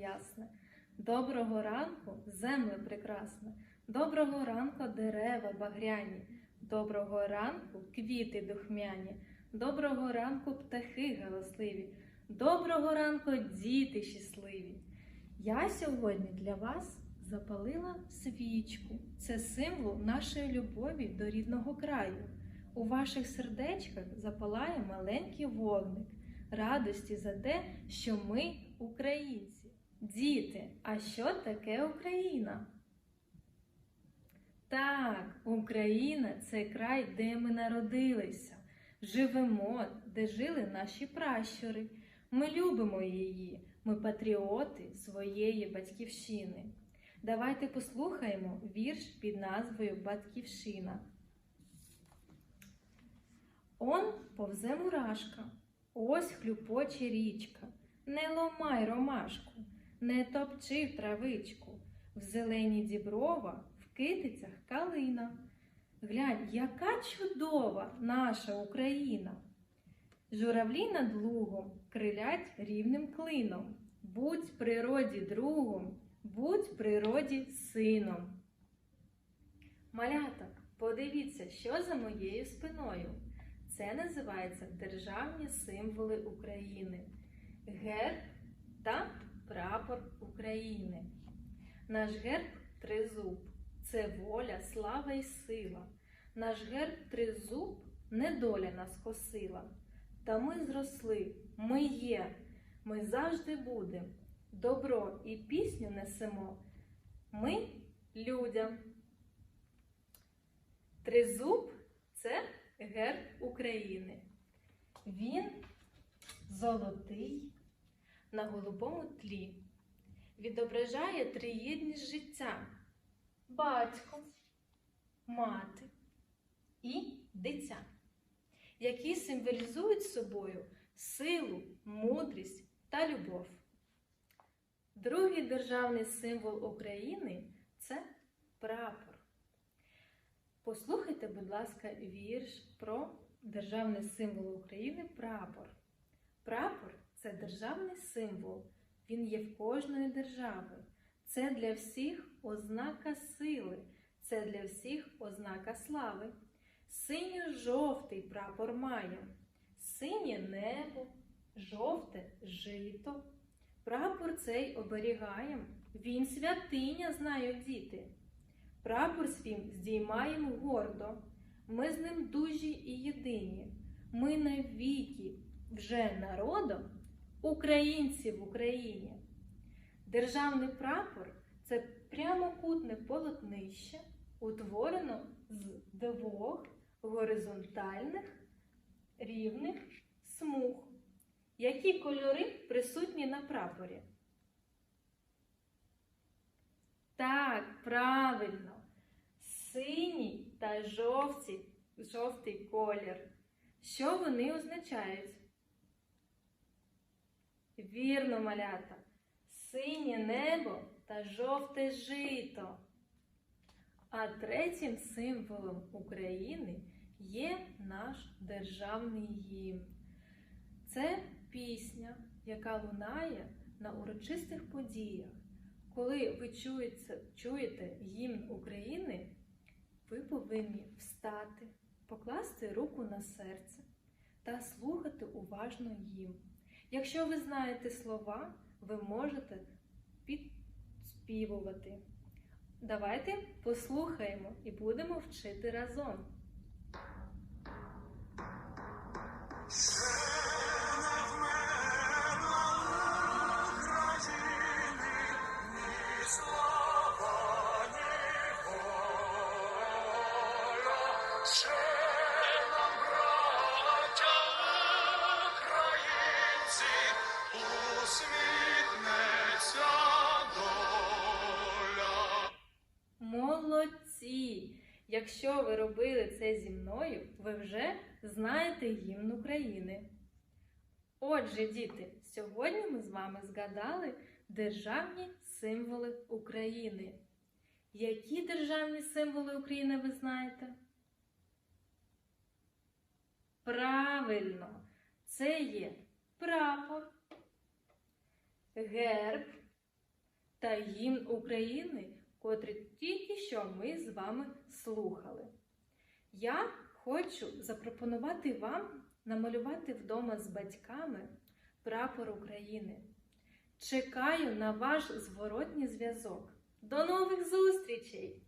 ясне. Доброго ранку, земле прекрасне, доброго ранку, дерева багряні, доброго ранку, квіти духмяні, доброго ранку, птахи галасливі, доброго ранку, діти щасливі. Я сьогодні для вас запалила свічку. Це символ нашої любові до рідного краю. У ваших сердечках запалає маленький вогник радості за те, що ми українці. Діти, а що таке Україна? Так, Україна це край, де ми народилися, живемо, де жили наші пращури. Ми любимо її, ми патріоти своєї батьківщини. Давайте послухаємо вірш під назвою Батьківщина. Он повзе мурашка, ось хлюпоче річка. Не ломай ромашку, не топчи травичку. В зелені діброва, в китицях калина. Глянь, яка чудова наша Україна. Журавлі над лугом крилять рівним клином. Будь природі другом, будь природі сином. Малята, подивіться, що за моєю спиною. Це називається Державні символи України. Герб та прапор України. Наш герб тризуб це воля, слава і сила. Наш герб тризуб недоля нас косила. Та ми зросли, ми є, ми завжди будем. Добро і пісню несемо. Ми людям. Тризуб це герб України. Він золотий на голубому тлі. Відображає триєдність життя батько, мати і дитя, які символізують собою силу, мудрість та любов. Другий державний символ України це прапор. Послухайте, будь ласка, вірш про державний символ України прапор. Прапор це державний символ. Він є в кожної держави. Це для всіх ознака сили, це для всіх ознака слави. Синьо-жовтий прапор має, синє небо, жовте жито. Прапор цей оберігаєм, він святиня, знають діти. Прапор свій здіймаємо гордо, ми з ним дужі і єдині. Ми навіки вже народом українці в Україні. Державний прапор це прямокутне полотнище, утворено з двох горизонтальних рівних смуг. Які кольори присутні на прапорі? Так, правильно. Синій та жовті, жовтий колір. Що вони означають? Вірно, малята. Синє небо та жовте жито. А третім символом України є наш державний гімн. Це пісня, яка лунає на урочистих подіях. Коли ви чуєте, чуєте гімн України, ви повинні встати, покласти руку на серце та слухати уважно гімн. Якщо ви знаєте слова, ви можете підспівувати. Давайте послухаємо і будемо вчити разом. Ще усміхнеться доля. Молодці! Якщо ви робили це зі мною, ви вже знаєте гімн України. Отже, діти, сьогодні ми з вами згадали державні символи України. Які державні символи України ви знаєте? Правильно, це є прапор, герб, та гімн України, котрі тільки що ми з вами слухали. Я хочу запропонувати вам намалювати вдома з батьками прапор України. Чекаю на ваш зворотній зв'язок. До нових зустрічей!